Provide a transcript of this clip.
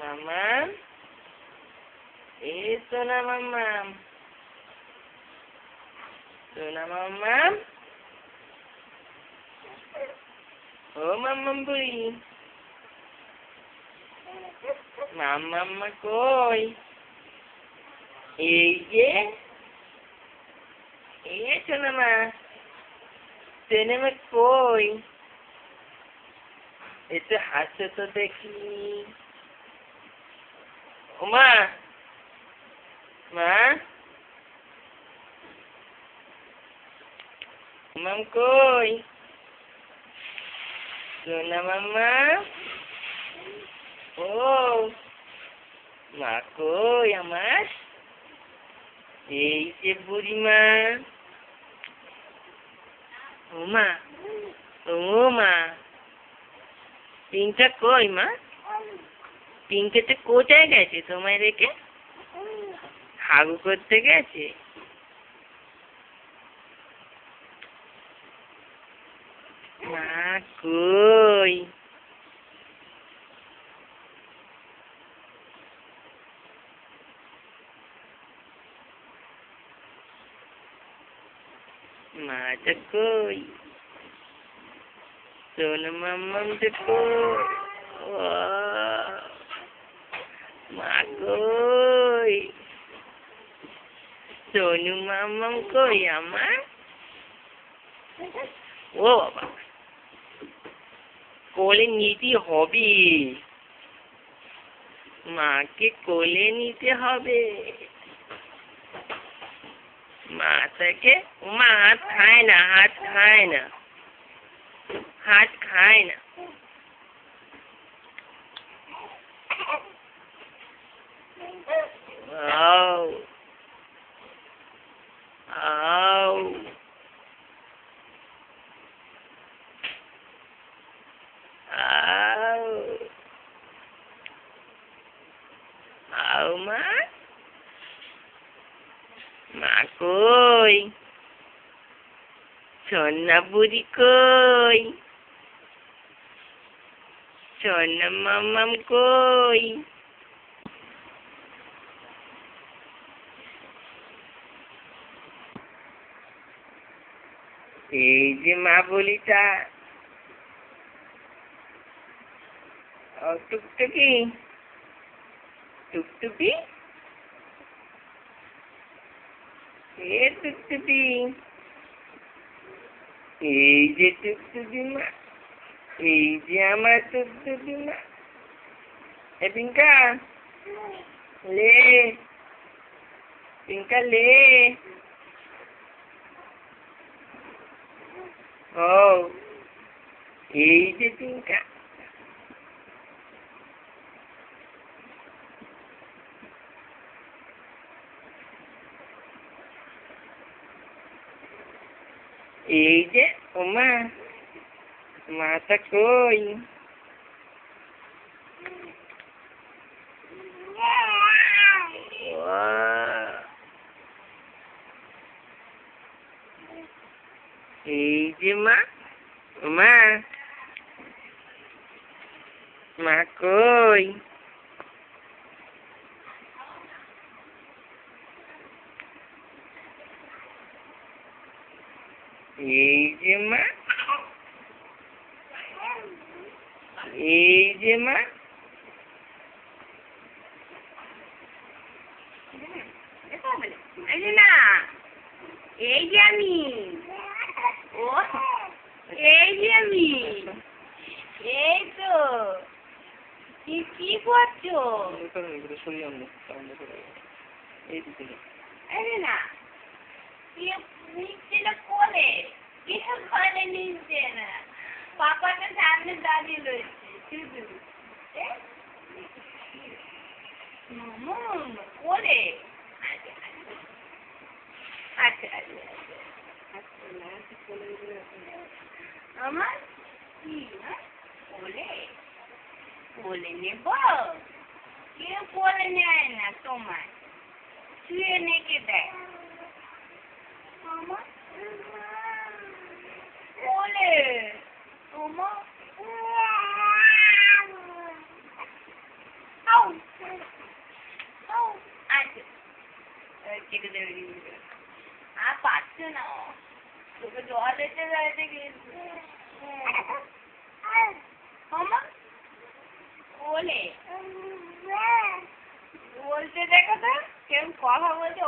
মামা এ সোনা মামা সোনা মামা ও মাম্মা বুড়ি মাম্মা কই এই যে এই সোনা মা সিনেমা কই একটু হাসে তো দেখি ওমা মা মাম কই সোনা মাম্মা ও মা কই আমার এই যে বুড়িমা ওমা ও মা পিঙ্কটা কই মা পিঙ্কেতে কোথায় গেছে তোমায় রেখে হাগু করতে গেছে। মা কই? মাটা কই? সোনু মাম্মাম যে কই? মা কই সোনু মাম্মাম কই আমার? ও বাবা। কোলে নিতে হবে। মাকে কোলে নিতে হবে। মাতাকে মা হাত খায় না, হাত খায় না। হাত খায় না। কই? সন্না বুড়ি কই? সন্না মামাম কই? এই যে মা বলিটা টুকটুকি টুকটুকি? এ টুকটুকি এই যে টুকটুকি মা এই যে আমার টুকটুকি মা এ পিঙ্কা লে পিঙ্কা লে ও এই যে পিঙ্কা এই যে ওমা মাটা কই এই যে মা মা মা কই এই যে মা এই যে মা এই না এই যে আমি ও এই যে আমি এই তো কি কি করছ? এই দিকে এই যে না কি নিচ্ছে না কোলে কিছু ঘরে নিচ্ছে না পাপাকে সামনে দাঁড়িয়ে রয়েছে? কোলে আচ্ছা আচ্ছা আচ্ছা। আমার? কি? কোলে কোলে নেব। কেউ কোলে নেয় না তোমার শুয়ে নেকে দেয়। আমার কেটে দেবে দিদি আর পারছ না তোকে জল এসে যাইতে গেছে মামা বলে বলতে দেখো তো, কেউ কথা বলছে।